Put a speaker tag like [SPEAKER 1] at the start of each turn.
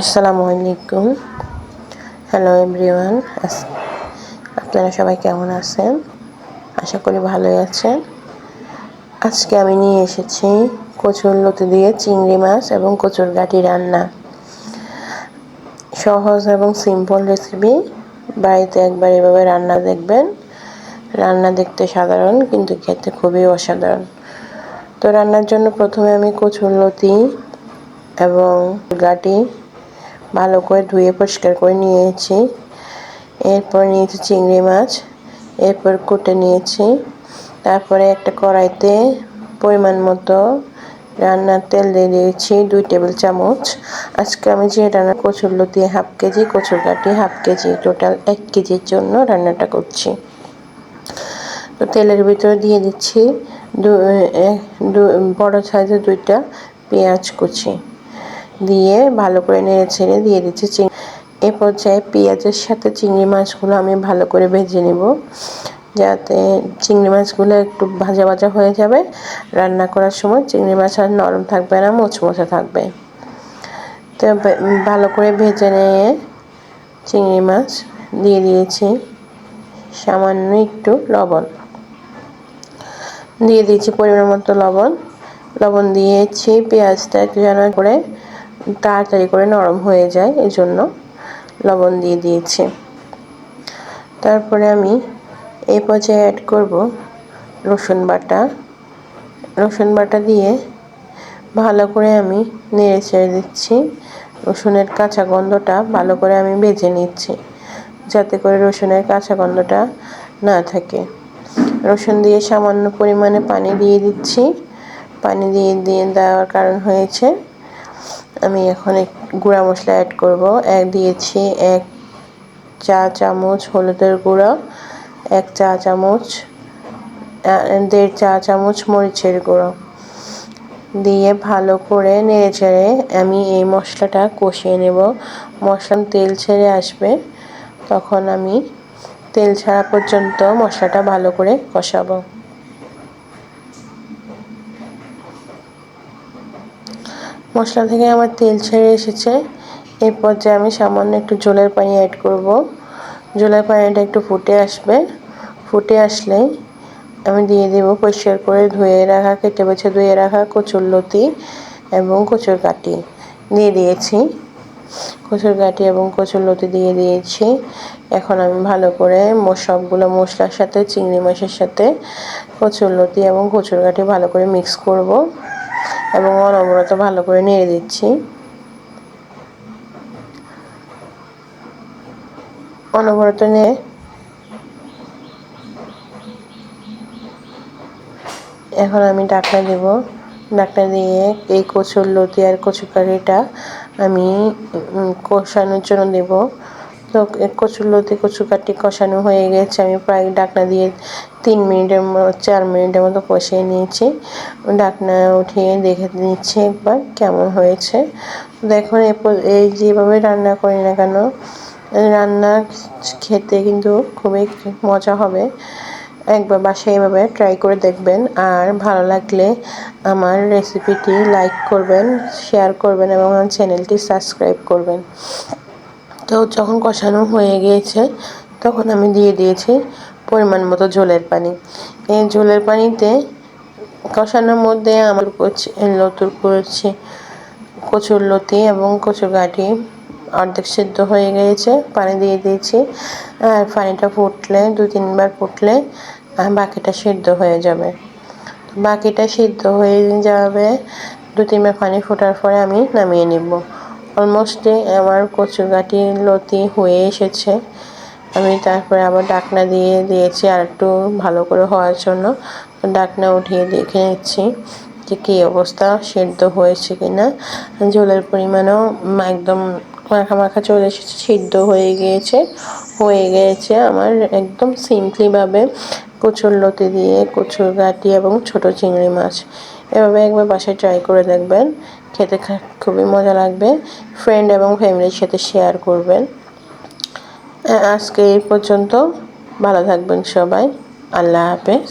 [SPEAKER 1] আসসালামু আলাইকুম। Hello everyone আপনারা সবাই কেমন আছেন? আশা করি ভালোই আছেন। আজকে আমি নিয়ে এসেছি কচুর লতি দিয়ে চিংড়ি মাছ এবং কচুর গাঠি রান্না। সহজ এবং সিম্পল রেসিপি বাড়িতে একবার এভাবে রান্না দেখবেন। রান্না দেখতে সাধারণ, কিন্তু খেতে খুবই অসাধারণ। তো রান্নার জন্য প্রথমে আমি কচুর লতি এবং গাটি ভালো করে ধুয়ে পরিষ্কার করে নিয়েছি। এরপর নিয়েছি চিংড়ি মাছ, এরপর কুটে নিয়েছি। তারপরে একটা কড়াইতে পরিমাণ মতো রান্নার তেল দিয়ে দিয়েছি দুই টেবিল চামচ। আজকে আমি যে রান্না কচুর লতি হাফ কেজি, কচুর কাটি হাফ কেজি, টোটাল এক কেজির জন্য রান্নাটা করছি। তো তেলের ভিতরে দিয়ে দিচ্ছি দু, বড় সাইজের দুইটা পেঁয়াজ কুচি। দিয়ে ভালো করে নেড়ে ছেড়ে দিয়ে দিচ্ছি চিং এ পর্যায়ে পেঁয়াজের সাথে চিংড়ি মাছগুলো আমি ভালো করে ভেজে নেব। যাতে চিংড়ি মাছগুলো একটু ভাজা ভাজা হয়ে যাবে। রান্না করার সময় চিংড়ি মাছ আর নরম থাকবে না, মোচমোচে থাকবে। তো ভালো করে ভেজে নিয়ে চিংড়ি মাছ দিয়ে দিয়েছি। সামান্য একটু লবণ। দিয়ে দিয়েছি পরিমাণ মতো লবণ। লবণ দিয়েছি পেঁয়াজটা একটু যেন করে তাড়াতাড়ি করে নরম হয়ে যায় এই জন্য লবণ দিয়ে দিয়েছি। তারপরে আমি এই পর্যায়ে অ্যাড করব রসুন বাটা। রসুন বাটা দিয়ে ভালো করে আমি নেড়ে ছেড়ে দিচ্ছি। রসুনের কাঁচা গন্ধটা ভালো করে আমি বেজে নিচ্ছি, যাতে করে রসুনের কাঁচা গন্ধটা না থাকে। রসুন দিয়ে সামান্য পরিমাণে পানি দিয়ে দিচ্ছি। পানি দিয়ে দিয়ে দেওয়ার কারণ হয়েছে আমি এখন এক গুঁড়া মশলা অ্যাড করব। এক দিয়েছি এক চা চামচ হলুদের গুঁড়ো, এক চা চামচ দেড় চা চামচ মরিচের গুঁড়ো। দিয়ে ভালো করে নেড়ে চেড়ে আমি এই মশলাটা কষিয়ে নেব। মশলা তেল ছেড়ে আসবে। তখন আমি তেল ছাড়া পর্যন্ত মশলাটা ভালো করে কষাবো। মশলা থেকে আমার তেল ছেড়ে এসেছে। এই পর্যায়ে আমি সামান্য একটু জলের পানি অ্যাড করব। জলের পানিটা একটু ফুটে আসবে। ফুটে আসলে আমি দিয়ে দেব পরিষ্কার করে ধুয়ে রাখা, কেটে বেছে ধুয়ে রাখা কচুর লতি এবং কচুর কাটি দিয়ে দিয়েছি। কচুর কাটি এবং কচুর লতি দিয়ে দিয়েছি। এখন আমি ভালো করে সবগুলো মশলার সাথে, চিংড়ি মাছের সাথে কচুর লতি এবং কচুর কাটি ভালো করে মিক্স করব। এবং অনবরত ভালো করে নেড়ে দিচ্ছি। অনবরত নিয়ে এখন আমি ডাকনা দেব। ডাকনা দিয়ে এই কচুর লতি আর কচু কারিটা আমি কষানোর জন্য দেব। তো কচুর লতি কচু কাটি কষানো হয়ে গেছে। আমি প্রায় ডাকনা দিয়ে তিন মিনিটের চার মিনিটের মতো কষিয়ে নিয়েছি। ডাকনা উঠিয়ে দেখে নিচ্ছি একবার কেমন হয়েছে। দেখুন এই যেভাবে রান্না করি না কেন, রান্না খেতে কিন্তু খুবই মজা হবে। একবার বাসায় এভাবে ট্রাই করে দেখবেন। আর ভালো লাগলে আমার রেসিপিটি লাইক করবেন, শেয়ার করবেন এবং আমার চ্যানেলটি সাবস্ক্রাইব করবেন। তো যখন কষানো হয়ে গিয়েছে, তখন আমি দিয়ে দিয়েছি পরিমাণ মতো ঝোলের পানি। এই ঝোলের পানিতে কষানোর মধ্যে আমার করছি লতুর করেছি কচুর লতি এবং কচুর গাঠি অর্ধেক সিদ্ধ হয়ে গিয়েছে, পানি দিয়ে দিয়েছি। আর পানিটা ফুটলে, দু তিনবার ফুটলে বাকিটা সিদ্ধ হয়ে যাবে। বাকিটা সিদ্ধ হয়ে যাবে, দু তিনবার পানি ফোটার পরে আমি নামিয়ে নিব। অলমোস্টে আমার কচু গাটি লতি হয়ে এসেছে। আমি তারপরে আবার ডাকনা দিয়ে দিয়েছি আর একটু ভালো করে হওয়ার জন্য। ডাকনা উঠিয়ে দেখে নিচ্ছি যে কী অবস্থা, সেদ্ধ হয়েছে কি না ঝোলের পরিমাণও একদম মাখা মাখা চলে এসেছে, সিদ্ধ হয়ে গিয়েছে। হয়ে গিয়েছে আমার একদম সিম্পলিভাবে কচুর লতি দিয়ে কচুর গাটি এবং ছোট চিংড়ি মাছ। এভাবে একবার বাসায় ট্রাই করে দেখবেন। খেতে খুবই মজা লাগবে। ফ্রেন্ড এবং ফ্যামিলির সাথে শেয়ার করবেন। আজকে এই পর্যন্ত। ভালো থাকবেন সবাই। আল্লাহ হাফেজ।